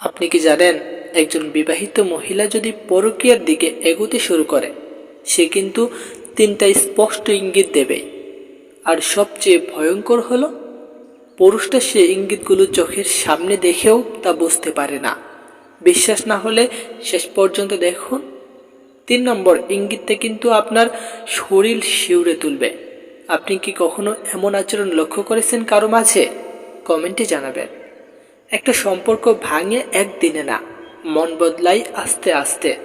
আপনি কি জানেন, একজন বিবাহিত মহিলা যদি পরকীয়ার দিকে এগোতে শুরু করে, সে কিন্তু তিনটা স্পষ্ট ইঙ্গিত দেবে। আর সবচেয়ে ভয়ঙ্কর হলো, পুরুষটা সে ইঙ্গিতগুলো চোখের সামনে দেখেও তা বুঝতে পারে না। বিশ্বাস না হলে শেষ পর্যন্ত দেখুন। তিন নম্বর ইঙ্গিতটা কিন্তু আপনার শরীর শিউরে তুলবে। আপনি কি কখনো এমন আচরণ লক্ষ্য করেছেন কারও মাঝে? কমেন্টে জানাবেন। একটা সম্পর্ক ভাঙে একদিনে না, মন বদলাই আস্তে আস্তে।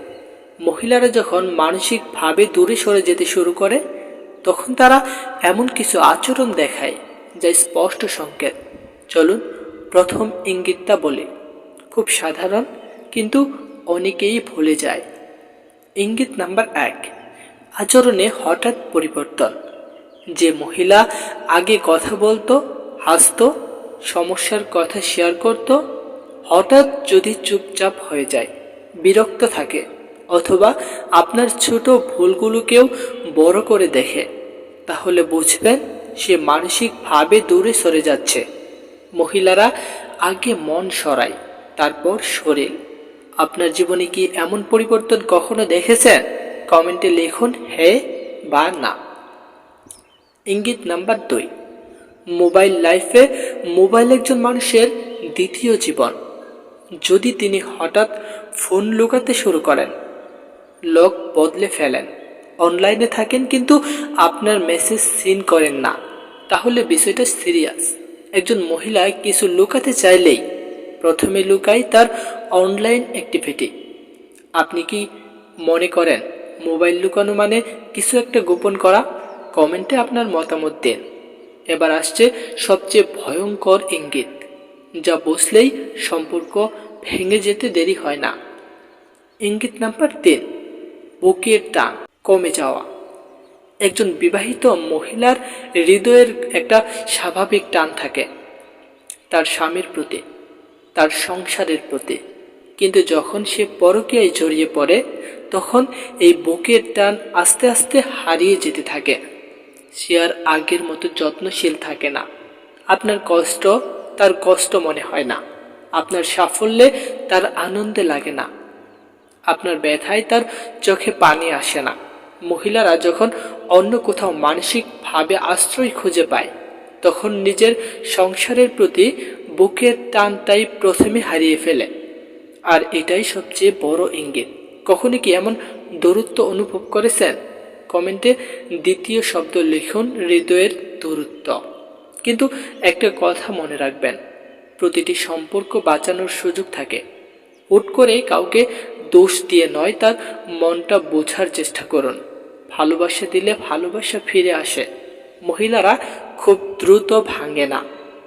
মহিলারা যখন মানসিকভাবে দূরে সরে যেতে শুরু করে, তখন তারা এমন কিছু আচরণ দেখায় যা স্পষ্ট সংকেত। চলুন প্রথম ইঙ্গিতটা বলি। খুব সাধারণ, কিন্তু অনেকেই ভুলে যায়। ইঙ্গিত নাম্বার এক, আচরণে হঠাৎ পরিবর্তন। যে মহিলা আগে কথা বলতো, হাসতো সমস্যার কথা শেয়ার করত, হঠাৎ যদি চুপচাপ হয়ে যায়, বিরক্ত থাকে, অথবা আপনার ছোট ভুলগুলোকেও বড় করে দেখে, তাহলে বুঝবেন সে মানসিকভাবে দূরে সরে যাচ্ছে। মহিলারা আগে মন সরায়, তারপর শরীর। আপনার জীবনে কি এমন পরিবর্তন কখনো দেখেছেন? কমেন্টে লিখুন হ্যাঁ বা না। ইঙ্গিত নাম্বার দুই, মোবাইল লাইফে মোবাইল একজন মানুষের দ্বিতীয় জীবন। যদি তিনি হঠাৎ ফোন লুকাতে শুরু করেন, লোক বদলে ফেলেন, অনলাইনে থাকেন কিন্তু আপনার মেসেজ সিন করেন না, তাহলে বিষয়টা সিরিয়াস। একজন মহিলা কিছু লুকাতে চাইলেই প্রথমে লুকায় তার অনলাইন অ্যাক্টিভিটি। আপনি কি মনে করেন মোবাইল লুকানো মানে কিছু একটা গোপন করা? কমেন্টে আপনার মতামত দিন। এবার আসছে সবচেয়ে ভয়ঙ্কর ইঙ্গিত, যা বসলেই সম্পর্ক ভেঙে যেতে দেরি হয় না। ইঙ্গিত নাম্বার তিন, বুকের টান, কমে যাওয়া। একজন বিবাহিত মহিলার হৃদয়ের একটা স্বাভাবিক টান থাকে, তার স্বামীর প্রতি, তার সংসারের প্রতি। কিন্তু যখন সে পরকীয়ায় জড়িয়ে পড়ে, তখন এই বুকের টান আস্তে আস্তে হারিয়ে যেতে থাকে। সে আর আগের মতো যত্নশীল থাকে না। আপনার কষ্ট তার কষ্ট মনে হয় না। আপনার সাফল্যে তার আনন্দে লাগে না। আপনার ব্যথায় তার চোখে পানি আসে না। মহিলারা যখন অন্য কোথাও মানসিকভাবে আশ্রয় খুঁজে পায়, তখন নিজের সংসারের প্রতি বুকের টানটাই প্রথমে হারিয়ে ফেলে। আর এটাই সবচেয়ে বড় ইঙ্গিত। কখনো কি এমন দূরত্ব অনুভব করেছেন? কমেন্টে দ্বিতীয় শব্দ লিখুন, হৃদয়ের দূরত্ব। কিন্তু একটা কথা মনে রাখবেন, প্রতিটি সম্পর্ক বাঁচানোর সুযোগ থাকে। হুট করে কাউকে দোষ দিয়ে নয়, তার মনটা বোঝার চেষ্টা করুন। ভালোবাসা দিলে ভালোবাসা ফিরে আসে। মহিলারা খুব দ্রুত ভাঙে না।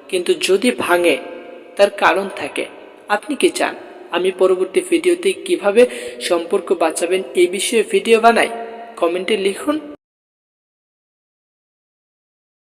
কিন্তু যদি ভাঙে, তার কারণ থাকে। আপনি কি চান? আমি পরবর্তী ভিডিওতে কীভাবে সম্পর্ক বাঁচাবেন এই বিষয়ে ভিডিও বানাই। কমেন্টে লিখুন।